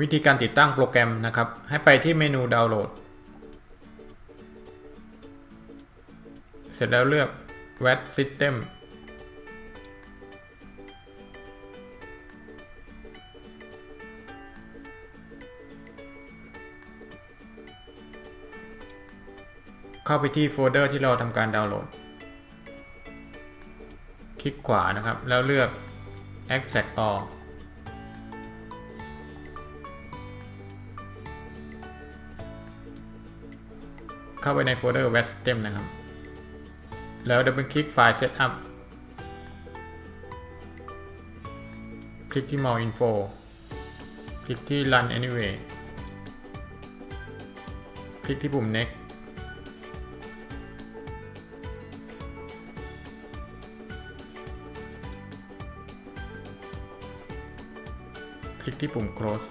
วิธีการติดตั้งโปรแกรมนะครับ ให้ไปที่เมนูดาวน์โหลด เสร็จแล้วเลือก VAT System เข้าไปที่โฟลเดอร์ที่เราทำการดาวน์โหลด คลิกขวานะครับ แล้วเลือก Extract All เข้าไปในโฟลเดอร์ VAT System นะครับ แล้วดับเบิลคลิกไฟล์ Setup คลิกที่ More Info คลิกที่ Run Anyway คลิกที่ปุ่ม Next คลิกที่ปุ่ม close